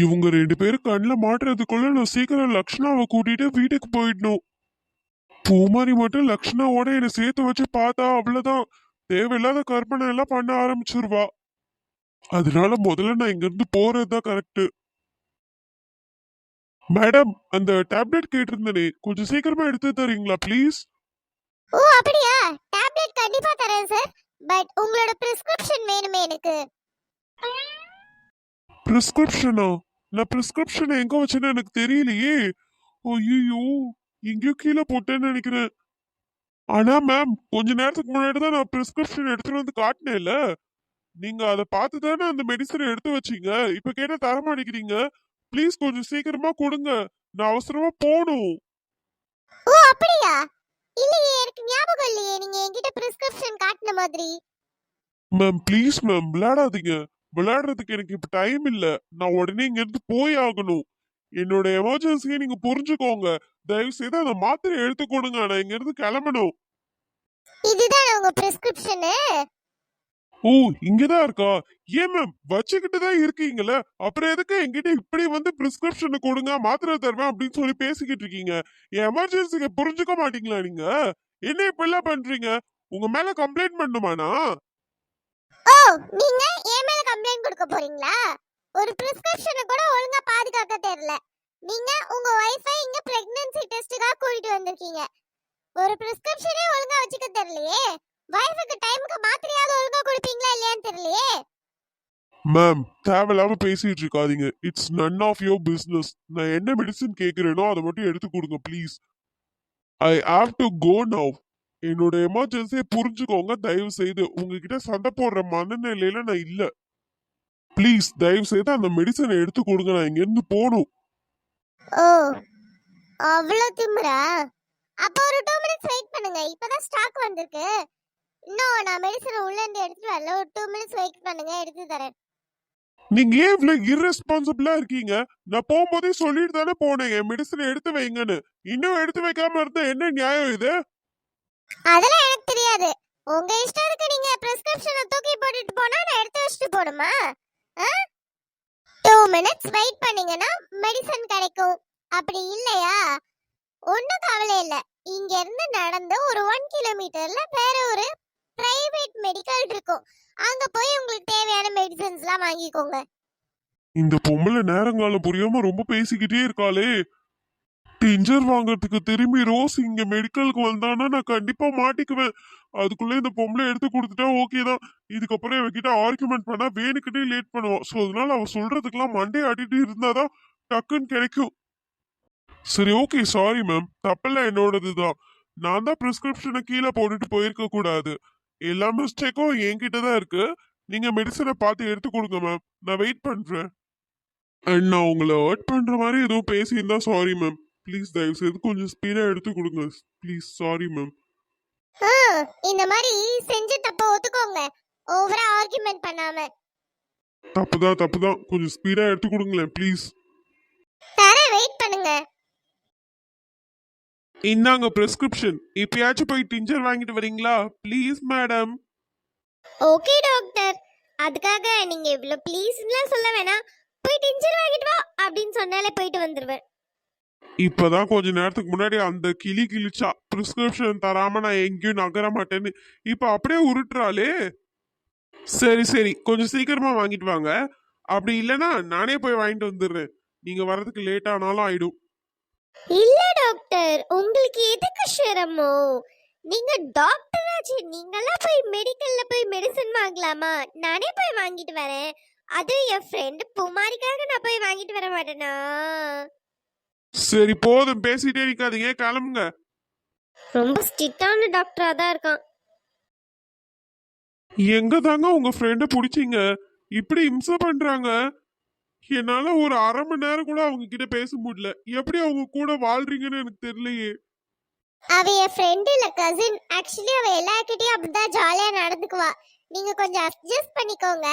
இவங்க ரெண்டு பேரும் கண்ணில் மாட்டுறதுக்குள்ள நான் சீக்கிரம் லக்ஷ்ணாவை கூட்டிட்டு வீட்டுக்கு போயிடணும். பூமாரி மட்டும் லக்ஷ்ணாவோட என்னை சேர்த்து வச்சு பார்த்தா அவ்வளோதான் தேவையில்லாத கற்பனை எல்லாம் பண்ண ஆரம்பிச்சிருவா. அதனால முதல்ல நான் இங்கேருந்து போகிறது தான் கரெக்டு மேடம் அந்த டேப்லெட் கேட்டிருந்தனே. கொஞ்சம் சீக்கிரமா எடுத்து தரீங்களா ப்ளீஸ் ஓ அப்படியா? டேப்லெட் கண்டிப்பா தரேன் சார் பட் உங்களோட பிரிஸ்கிரிப்ஷன் வேணுமே எனக்கு. பிரிஸ்கிரிப்ஷனா நான் பிரிஸ்கிரிப்ஷன் எங்க வச்சேன்னு எனக்கு தெரியலையே. ஐயோ எங்கேயோ கீழே போட்டேன்னு நினைக்கிறேன். ஆனா மேம் கொஞ்ச நேரத்துக்கு முன்னாடி தான் நான் பிரிஸ்கிரிப்ஷன் எடுத்துட்டு வந்து காட்டினேன்ல. நீங்க அதை பார்த்து தானே அந்த மெடிசனை எடுத்து வச்சீங்க? இப்ப கேட்டா தர மாட்டேங்கிறீங்க ப்ளீஸ் கொஞ்சம் சீக்கிரமா கொடுங்க. நான் அவசரமா போகணும். ஓ அப்படியா? இல்லையே எனக்கு ஞாபகம் இல்லையே. நீங்க என்கிட்ட பிரிஸ்கிரிப்ஷன் காட்டின மாதிரி. மேம் ப்ளீஸ் மேம் விளையாடாதீங்க. விளையாடுறதுக்கு எனக்கு இப்ப டைம் இல்ல. நான் உடனே இங்க இருந்து போய் ஆகணும். என்னோட எமர்ஜென்சியை நீங்க புரிஞ்சுக்கோங்க. தயவு செய்து அந்த மாத்திரை எடுத்து கொடுங்க நான் இங்க இருந்து கிளம்பணும். இதுதான் உங்க பிரிஸ்கிரிப்ஷனு ஓ இங்கதான் இருக்கா? ஏன் மேம் வச்சுக்கிட்டு தான் இருக்கீங்களே அப்புறம் எதுக்கு என்கிட்ட இப்படி வந்து பிரிஸ்கிரிப்ஷனை கொடுங்க மாத்திரை தருவேன் அப்படின்னு சொல்லி பேசிக்கிட்டு இருக்கீங்க? என் எமர்ஜென்சிக்கு புரிஞ்சுக்க மாட்டீங்களா நீங்க? என்ன இப்படிலாம் பண்றீங்க? உங்க மேல கம்ப்ளைண்ட் பண்ணுமாண்ணா? ஓ நீங்க என் மேல கம்ப்ளைண்ட் கொடுக்க போறீங்களா? ஒரு பிரிஸ்கிரிப்ஷனை கூட ஒழுங்கா பாதுகாக்க தெரியல. நீங்க உங்க வைஃபை இங்க பிரெக்னன்சி டெஸ்ட்டுக்காக கூட்டிட்டு வந்திருக்கீங்க. ஒரு பிரிஸ்கிரிப்ஷனே ஒழுங்கா வச்சுக்க தெரியலையே. வைஃபுக்கு டைமுக்கு மாத்திரையாவது ஒழுங்கா கொடுப்பீங்களா இல்லையான்னு தெரியலையே. மேம் தேவையில்லாம பேசிட்டு இருக்காதீங்க. It's none of your business நான் என்ன மெடிசன் கேட்கிறேனோ அதை மட்டும் எடுத்து கொடுங்க please I have to go now என்னோட எமர்ஜென்சியை புரிஞ்சுக்கோங்க. தயவு செய்து உங்ககிட்ட சண்டை போடுற மனநிலையில நான் இல்ல. ப்ளீஸ் தயவு செய்து அந்த மெடிசனை எடுத்து கொடுங்க. நான் இங்க இருந்து போகணும். ஓ அவ்வளோ திமிரா? அப்போ ஒரு டூ மினிட்ஸ் வெயிட் பண்ணுங்க. இப்பதான் ஸ்டாக் வந்திருக்கு. இன்னும் நான் மெடிசன் உள்ள இருந்து எடுத்துட்டு வரல. ஒரு டூ மினிட்ஸ் வெயிட் பண்ணுங்க. எடுத்து தரேன். நீங்க ஏன் இவ்வளவு irresponsible-ஆ இருக்கீங்க? நான் போகும்போதே சொல்லிட்டு தானே போனேன். என் மெடிசனை எடுத்து வைங்கன்னு. இன்னும் எடுத்து வைக்காம இருந்தா என்ன நியாயம் இது? அதெல்லாம் எனக்கு தெரியாது. உங்க இஷ்டத்துக்கு நீங்க பிரிஸ்கிரிப்ஷனை தூக்கி போட்டுட்டு போனா நான் எடுத்து வச்சுட்டு போடுமா டூ மினிட்ஸ் வெயிட் பண்ணீங்கன்னா மெடிசன் கிடைக்கும். அப்படி இல்லையா? ஒன்றும் கவலை இல்லை. இங்க இருந்து நடந்து ஒரு ஒன் கிலோமீட்டர்ல வேற ஒரு பிரைவேட் மெடிக்கல் இருக்கும். அங்க போய் உங்களுக்கு தேவையான மெடிசன்ஸ்லாம் வாங்கிக்கோங்க. இந்த பொம்பளை நேரங்கால புரியாம ரொம்ப பேசிக்கிட்டே இருக்காளே. டிஞ்சர் வாங்குறதுக்கு திரும்பி ரோஸ் இங்க மெடிக்கலுக்கு வந்தானா நான் கண்டிப்பா மாட்டிக்குவேன். அதுக்குள்ள இந்த பொம்பளை எடுத்து கொடுத்துட்டா ஓகே தான். இதுக்கப்புறம் இவகிட்ட ஆர்குமெண்ட் பண்ணா வேணுக்கிட்டே லேட் பண்ணுவான். ஸோ அதனால அவ சொல்றதுக்கெல்லாம் மண்டே ஆட்டிட்டு இருந்தாதான் டக்குன்னு கிடைக்கும். சரி ஓகே சாரி மேம் தப்பெல்லாம் என்னோடது தான் நான் தான் ப்ரிஸ்கிரிப்ஷனை கீழே போட்டுட்டு போயிருக்க கூடாது. எல்லா மிஸ்டேக்கும் என்கிட்ட தான் இருக்கு. நீங்க மெடிசனை பார்த்து எடுத்து கொடுங்க மேம் நான் வெயிட் பண்றேன். அண்ட் நான் உங்களை ஹர்ட் பண்ற மாதிரி எதுவும் பேசியிருந்தா சாரி மேம் ப்ளீஸ் தயவு செய்து கொஞ்சம் ஸ்பீடா எடுத்து கொடுங்க. ப்ளீஸ் சாரி மேம் இந்த மாதிரி செஞ்சு தப்ப ஒத்துக்கோங்க. ஓவரா ஆர்குமெண்ட் பண்ணாம. தப்புதான் தப்புதான் கொஞ்சம் ஸ்பீடா எடுத்து கொடுங்களேன் ப்ளீஸ் தர வெயிட் பண்ணுங்க. இந்தாங்க பிரிஸ்கிரிப்ஷன் இப்பயாச்சும் போய் டிஞ்சர் வாங்கிட்டு வரீங்களா? ப்ளீஸ் மேடம் ஓகே டாக்டர் அதுக்காக நீங்க இவ்ளோ ப்ளீஸ்லாம் சொல்ல வேணாம். போய் டிஞ்சர் வாங்கிட்டு வா அப்படின்னு சொன்னாலே போயிட்டு வந்துருவேன். இப்பதான் கொஞ்ச நேரத்துக்கு முன்னாடி அந்த கிளி கிழிச்சா பிரிஸ்கிரிப்ஷன் தராம நான் எங்கேயும் நகர மாட்டேன்னு இப்ப அப்படியே உருட்டுறாளே. சரி சரி. கொஞ்சம் சீக்கிரமா வாங்கிட்டு வாங்க. அப்படி இல்லைன்னா நானே போய் வாங்கிட்டு வந்துடுறேன். நீங்க வர்றதுக்கு லேட் ஆனாலும் ஆயிடும். இல்ல டாக்டர் உங்களுக்கு எதுக்கு சிரமம் நீங்க டாக்டர் ஆச்சு. போய் மெடிக்கல்ல போய் மெடிசன் வாங்கலாமா? நானே போய் வாங்கிட்டு வரேன். அது என் ஃப்ரெண்ட் புமாரிக்காக நான் போய் வாங்கிட்டு வர மாட்டேனா? சரி போதும். பேசிட்டே இருக்காதீங்க. கிளம்புங்க. ரொம்ப ஸ்ட்ரிக்டான டாக்டரா தான் இருக்கான். எங்க தாங்க உங்க ஃப்ரெண்ட பிடிச்சிங்க? இப்படி இம்சை பண்றாங்க. என்னால ஒரு அரை மணி நேரம் கூட அவங்க கிட்ட பேச முடியல. எப்படி அவங்க கூட வாழ்றீங்கன்னு எனக்கு தெரியலையே. அவ என் ஃப்ரெண்ட் இல்ல கசின் ஆக்சுவலி அவ எல்லார்கிட்டயும் அப்படிதான் ஜாலியா நடந்துக்குவா. நீங்க கொஞ்சம் அட்ஜஸ்ட் பண்ணிக்கோங்க.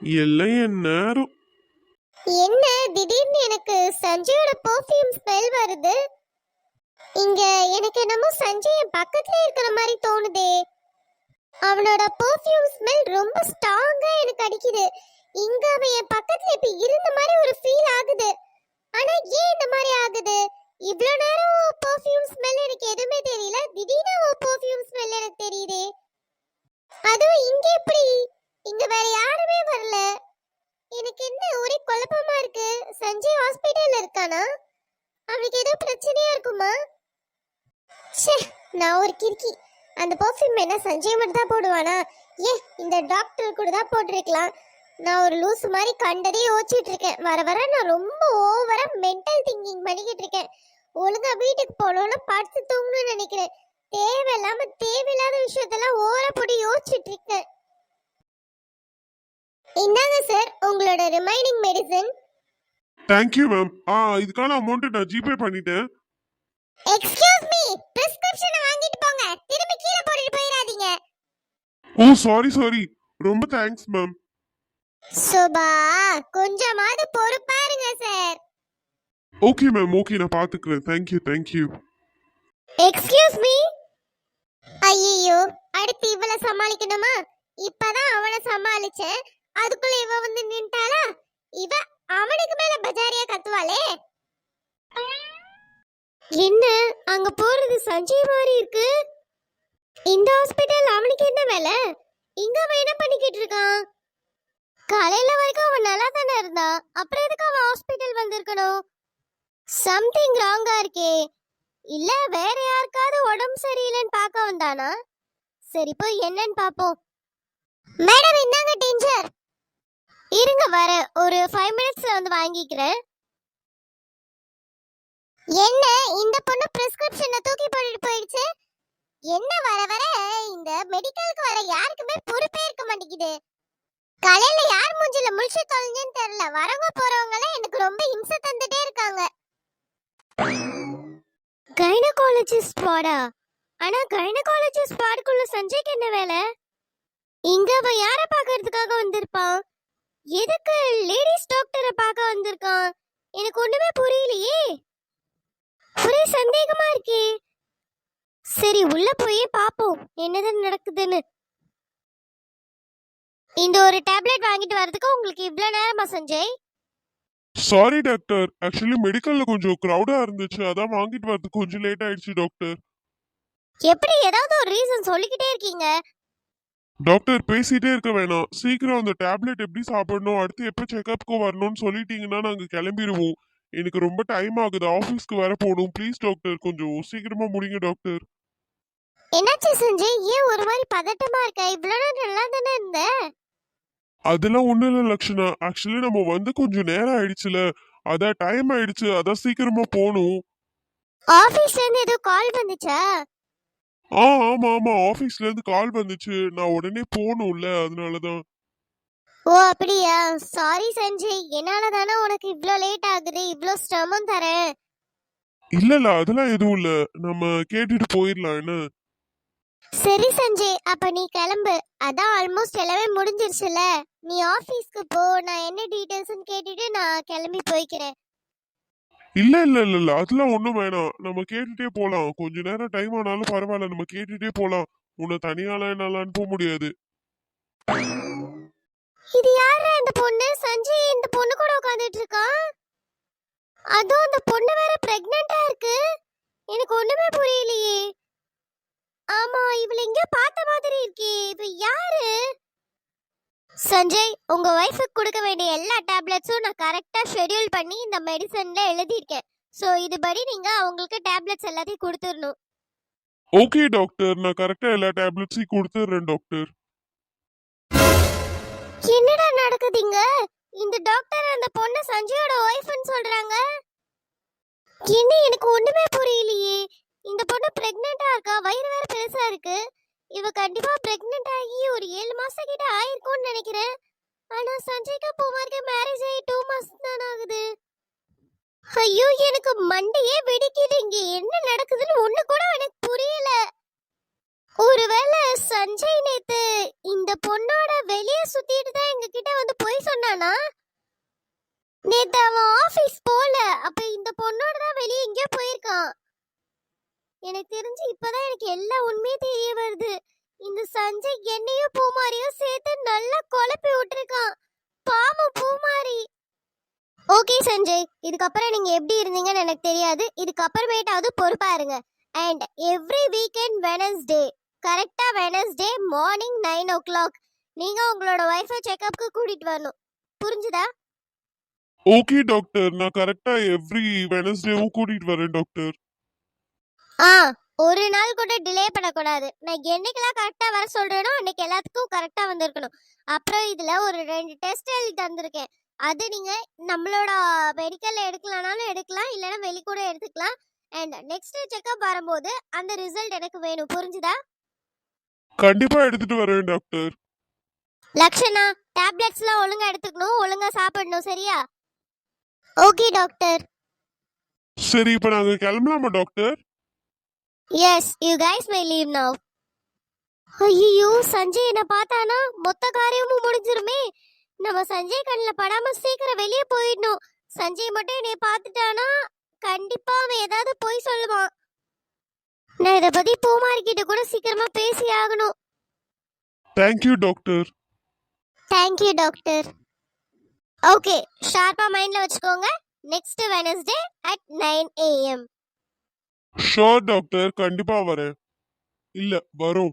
எல்லாம் என் நேரம். என்ன? திடீர்னு எனக்கு சஞ்சயோட பெர்ஃப்யூம் ஸ்மெல் வருது. இங்க எனக்கு என்னமோ சஞ்சய் பக்கத்துல இருக்கிற மாதிரி தோணுதே. அவனோட பெர்ஃப்யூம் ஸ்மெல் ரொம்ப ஸ்ட்ராங்கா எனக்கு அடிக்குது. இங்க அவன் என் பக்கத்துல இப்ப இருந்த மாதிரி ஒரு ஃபீல் ஆகுது. ஆனா ஏன் இந்த மாதிரி ஆகுது? இவ்வளவு நேரம் பெர்ஃப்யூம் ஸ்மெல் எனக்கு எதுவுமே தெரியல. திடீர்னு அவன் பெர்ஃப்யூம் ஸ்மெல் எனக்கு தெரியுதே. அதுவும் இங்க எப்படி? இங்க வேற யாருமே வரல. எனக்கு என்ன ஒரே குழப்பமா இருக்கு? சஞ்சய் ஹாஸ்பிட்டல்ல இருக்கானா? அவனுக்கு ஏதோ பிரச்சனையா இருக்குமா? ச்சே நான் ஒரு கிறுக்கி. அந்த பர்ஃப்யூம் என்ன சஞ்சய் மட்டும் தான் போடுவானா? ஏ இந்த டாக்டர் கூட தான் போட்டிருக்கலாம். நான் ஒரு லூஸ் மாதிரி கண்டதே யோசிச்சுட்டு இருக்கேன். வர வர நான் ரொம்ப ஓவரா மென்டல் திங்கிங் பண்ணிக்கிட்டு இருக்கேன். ஒழுங்கா வீட்டுக்கு போகணும்னு படுத்து தூங்கணும்னு நினைக்கிறேன். தேவையில்லாம தேவையில்லாத விஷயத்தெல்லாம் ஓவரா போட்டு யோசிச்சுட்டு இருக்கேன். இந்தாங்க சார் உங்களோட remaining medicine thank you ma'am ஆ இதுக்கான அமௌண்ட் நான் ஜிபே பண்ணிட்டேன். எக்ஸ்கியூஸ் மீ பிரிஸ்கிரிப்ஷனை வாங்கிட்டு போங்க. திரும்பி கீழே போட்டுட்டு போயிடாதீங்க. ஓ சாரி சாரி ரொம்ப தேங்க்ஸ் மேம் சுபா கொஞ்சமாவது பொறுப்பா இருங்க சார் ஓகே மேம் ஓகே நான் பாத்துக்கிறேன். தேங்க்யூ தேங்க்யூ எக்ஸ்கியூஸ் மீ ஐயோ அடுத்து இவள சமாளிக்கணுமா? இப்பதான் அவனை சமாளிச்சேன். அதுக்குள்ள இவ வந்து நின்ட்டாளா? இவ அவனுக்கு மேல பஜாரியா கத்துவாளே. என்ன? அங்க போறது சஞ்சய் மாதிரி இருக்கு. இந்த ஹாஸ்பிட்டல் அவனுக்கு என்ன வேலை? இங்க அவன் என்ன பண்ணிக்கிட்டு இருக்கான்? காலையில வரைக்கும் அவன் நல்லா தானே இருந்தான். அப்புறம் எதுக்கு அவன் ஹாஸ்பிட்டல் வந்திருக்கணும்? சம்திங் ராங்கா இருக்கே. இல்ல வேற யாருக்காவது உடம்பு சரியில்லைன்னு பார்க்க வந்தானா? சரி போய் என்னன்னு பாப்போம் மேடம் இருங்க வர ஒரு ஃபைவ் மினிட்ஸ்ல வந்து வாங்கிக்கிறேன். என்ன இந்த பொண்ணு பிரிஸ்கிரிப்ஷனை தூக்கி போட்டுட்டு போயிடுச்சு? என்ன வர வர இந்த மெடிக்கலுக்கு வர யாருக்குமே பொறுப்பே இருக்க மாட்டேங்குது. கலையில யார் மூஞ்சில முழிச்சு தொலைஞ்சுன்னு தெரியல. வரவங்க போறவங்க எல்லாம் எனக்கு ரொம்ப இம்ச தந்துட்டே இருக்காங்க. கைனகாலஜிஸ்ட் வாடா ஆனா கைனகாலஜிஸ்ட் வார்டுக்குள்ள சஞ்சய்க்கு என்ன வேலை? இங்க அவன் யார பாக்குறதுக்காக வந்திருப்பான்? எதுக்கு லேடிஸ் டாக்டரை பார்க்க வந்திருக்கான்? எனக்கு ஒண்ணுமே புரியலையே. ஒரே சந்தேகமா இருக்கே. சரி உள்ள போய் பாப்போம் என்னதான் நடக்குதுன்னு. இந்த ஒரு டேப்லெட் வாங்கிட்டு வரதுக்கு உங்களுக்கு இவ்ளோ நேரமா சஞ்சய்? சாரி டாக்டர் ஆக்சுவலி மெடிக்கல்ல கொஞ்சம் க்ரௌடா இருந்துச்சு. அதான் வாங்கிட்டு வரதுக்கு கொஞ்சம் லேட் ஆயிடுச்சு டாக்டர் எப்படி ஏதாவது ஒரு ரீசன் சொல்லிக்கிட்டே இருக்கீங்க? டாக்டர் பேசிட்டே இருக்க வேணாம். சீக்கிரம் அந்த டேப்லெட் எப்படி சாப்பிடணும் அடுத்து எப்போ செக்கப்க்கு வரணும்னு சொல்லிட்டீங்கன்னா நாங்க கிளம்பிடுவோம் எனக்கு ரொம்ப டைம் ஆகுது. ஆஃபீஸ்க்கு வர போகணும். ப்ளீஸ் டாக்டர் கொஞ்சம் சீக்கிரமா முடிங்க டாக்டர் என்னாச்சு சஞ்சய் ஏன் ஒரு மாதிரி பதட்டமா இருக்க? இவ்வளவு நேரம் நல்லா தானே இருந்த? அதெல்லாம் ஒண்ணும் இல்ல லக்ஷனா. ஆக்சுவலி நம்ம வந்து கொஞ்சம் நேரம் ஆயிடுச்சுல. அதான் டைம் ஆயிடுச்சு. அதான் சீக்கிரமா போகணும். ஆபீஸ்ல இருந்து ஏதோ கால் வந்துச்சா? ஆ ஆமா ஆமா. ஆபீஸ்ல இருந்து கால் வந்துச்சு. நான் உடனே போகணும்ல அதனாலதான். ஓ அப்படியா? சாரி சஞ்சய். என்னால தானே உனக்கு இவ்ளோ லேட் ஆகுது? இவ்ளோ சிரமம் தரேன். இல்ல இல்ல அதெல்லாம் எதுவும் இல்ல. நம்ம கேட்டுட்டு போயிடலாம் என்ன? சரி சஞ்சய். அப்ப நீ கிளம்பு. அதான் ஆல்மோஸ்ட் எல்லாமே முடிஞ்சிருச்சுல நீ ஆபீஸ்க்கு போ. நான் என்ன டீடைல்ஸ்னு கேட்டுட்டு நான் கிளம்பி போய்க்கிறேன். இல்ல இல்ல இல்ல இல்ல. அதெல்லாம் ஒண்ணும் வேணாம். நம்ம கேட்டுட்டே போலாம். கொஞ்ச நேரம் டைம் ஆனாலும் பரவாயில்ல. நம்ம கேட்டுட்டே போலாம். உன்னை தனியால என்னால அனுப்ப முடியாது. இது யாரு இந்த பொண்ணு? சஞ்சய் இந்த பொண்ணு கூட உட்காந்துட்டு இருக்கா? அதுவும் அந்த பொண்ணு வேற பிரெக்னண்டா இருக்கு. எனக்கு ஒண்ணுமே புரியலையே. ஆமா இவள எங்க பார்த்த மாதிரி இருக்கே. இவ யாரு? சஞ்சய் உங்க ஒய்ஃபுக்கு கொடுக்க வேண்டிய எல்லா டேப்லெட்ஸும் நான் கரெக்டா ஷெட்யூல் பண்ணி இந்த மெடிசன்ல எழுதியிருக்கேன். ஸோ இதுபடி நீங்க அவங்களுக்கு டேப்லெட்ஸ் எல்லாத்தையும் கொடுத்துடணும். ஓகே டாக்டர் நான் கரெக்டா எல்லா டேப்லெட்ஸையும் கொடுத்துட்றேன் டாக்டர் என்னடா நடக்குதுங்க? இந்த டாக்டர் அந்த பொண்ணு சஞ்சயோட ஒய்ஃப்னு சொல்றாங்க. என்ன எனக்கு ஒண்ணுமே புரியலையே. இந்த பொண்ணு பிரெக்னெண்டா இருக்கா? வயிறு வேற பெருசா இருக்கு. இவ கண்டிப்பா பிரெக்னென்ட் ஆகி ஒரு ஏழு மாசம் கிட்ட ஆயிருக்கும்னு நினைக்கிறேன். ஆனா சஞ்சய்க்கு பூமாருக்கு மேரேஜ் ஆகி டூ மாசம் தான் ஆகுது. ஐயோ எனக்கு மண்டையே வெடிக்குது. இங்க என்ன நடக்குதுன்னு ஒண்ணு கூட எனக்கு புரியல. ஒருவேளை சஞ்சய் நேத்து சஞ்சய் என்னையும் பூமாரியும் சேர்த்து நல்லா குழப்பி விட்டுருக்கான். பாவம் பூமாரி. ஓகே சஞ்சய். இதுக்கப்புறம் நீங்க எப்படி இருந்தீங்கன்னு எனக்கு தெரியாது. இதுக்கப்புறமேட்டாவது பொறுப்பா இருங்க. அண்ட் எவ்ரி வீக்கெண்ட் வெனஸ்டே கரெக்டா Wednesday morning nine o'clock நீங்க உங்களோட ஒய்ஃபை செக்அப்க்கு கூட்டிட்டு வரணும். புரிஞ்சுதா? ஓகே டாக்டர் நான் கரெக்டா எவ்ரி வெனஸ்டேவும் கூட்டிட்டு வரேன் டாக்டர் ஆ ஒரு நாள் கூட டிலே பண்ணக்கூடாது. நான் என்னைக்கெல்லாம் கரெக்டாக வர சொல்றேனோ அன்னைக்கு எல்லாத்துக்கும் கரெக்டாக வந்திருக்கணும். அப்புறம் இதில் ஒரு ரெண்டு டெஸ்ட் எழுதி தந்திருக்கேன். அது நீங்கள் நம்மளோட மெடிக்கலில் எடுக்கலனாலும் எடுக்கலாம் இல்லைன்னா வெளி கூட எடுத்துக்கலாம். அண்ட் நெக்ஸ்ட் செக்அப் வரும்போது அந்த ரிசல்ட் எனக்கு வேணும். புரிஞ்சுதா? கண்டிப்பா எடுத்துட்டு வரேன் டாக்டர் லக்ஷனா டேப்லெட்ஸ்லாம் ஒழுங்கா எடுத்துக்கணும் ஒழுங்கா சாப்பிடணும் சரியா? ஓகே டாக்டர் சரி இப்ப நாங்க கிளம்பலாமா doctor yes you guys may leave now ஐயோ சஞ்சய் என்ன பார்த்தானா? மொத்த காரியமும் முடிஞ்சிருமே. நம்ம சஞ்சய் கண்ணில் படாம சீக்கிரம் வெளியே போயிடணும். சஞ்சய் மட்டும் என்னைய பார்த்துட்டானா? கண்டிப்பா அவன் ஏதாவது போய் சொல்லுவான். நான் இதை பத்தி பூமாரி கிட்ட கூட சீக்கிரமா பேசி ஆகணும். Thank you doctor thank you doctor okay ஷார்ப்பா மைண்ட்ல வச்சுக்கோங்க. Next Wednesday at nine AM sure doctor கண்டிப்பா வரேன். இல்ல வரோம்.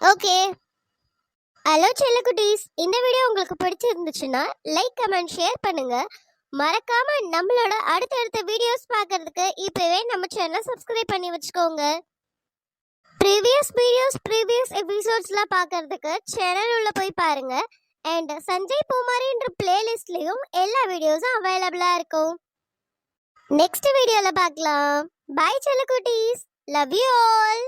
ஓகே ஹலோ செல்லக்குட்டீஸ். இந்த வீடியோ உங்களுக்கு பிடிச்சிருந்துச்சுன்னா லைக் கமெண்ட் ஷேர் பண்ணுங்க. மறக்காம நம்மளோட அடுத்தடுத்த வீடியோஸ் பார்க்கறதுக்கு இப்பவே நம்ம சேனலை சப்ஸ்கிரைப் பண்ணி வச்சுக்கோங்க. ப்ரீவியஸ் வீடியோஸ் ப்ரீவியஸ் எபிசோட்ஸ்லாம் பார்க்கறதுக்கு சேனல் உள்ள போய் பாருங்க. அண்ட் சஞ்சய் பூமாரின்ற பிளேலிஸ்ட்லேயும் எல்லா வீடியோஸும் அவைலபிளாக இருக்கும். நெக்ஸ்ட் வீடியோல பார்க்கலாம். பை செல்லக்குட்டீஸ். Love you all